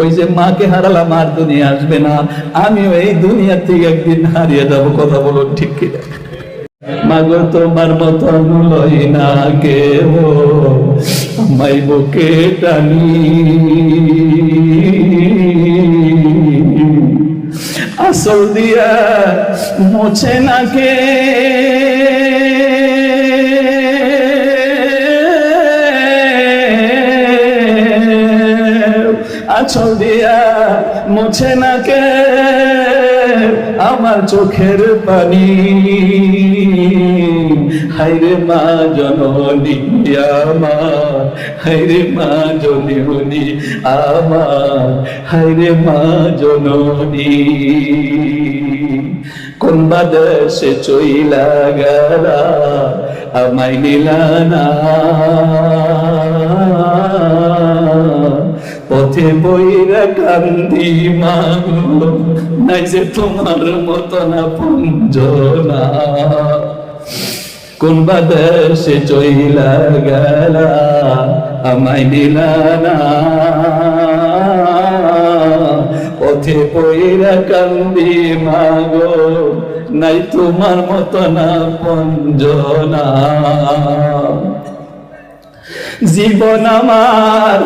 ওই যে মাকে হারালাম আর দুনিয়া আসবে না। আমিও এই দুনিয়া থেকে একদিন হারিয়ে যাব, কথা বলুন ঠিক কিনা? মাগো, তোমার মতন লই না কেহ আমাই বুকে টানি। আসল দিয়া মোছে না কে? আছল দিয়া মুছে না কে আমার চোখের পানি। হাইরে মা জননী আমার হাইরে মা জননী আমার হাইরে মা জননী। কোন বাদেশে চইলা গেলা, আমায় নিলানা পথে বইরা কান্দি মাগো নাই যে তোমার মত না পুঞ্জনা। কোন বাদেশে চইলা গেলা আমায় নিলা না। পথে পইরা কান্দি মাগো নাই তোমার মত না পঞ্জনা। জীবন আমার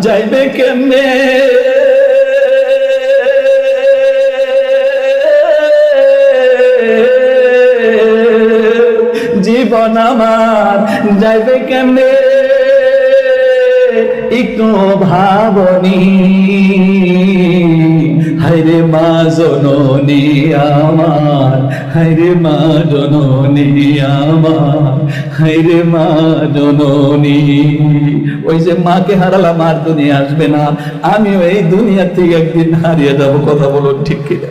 যাইবে কেমনে? জীবন আমার যাইবে কেমনে? একটু ভাবনি। হাইরে মা জননী আমার হাইরে মা জননী আমার হাইরে মা জননী। ওই যে মাকে হারালাম আর দুনিয়া আসবে না, আমিও এই দুনিয়া থেকে একদিন হারিয়ে যাব, কথা বলুন ঠিক কিনা?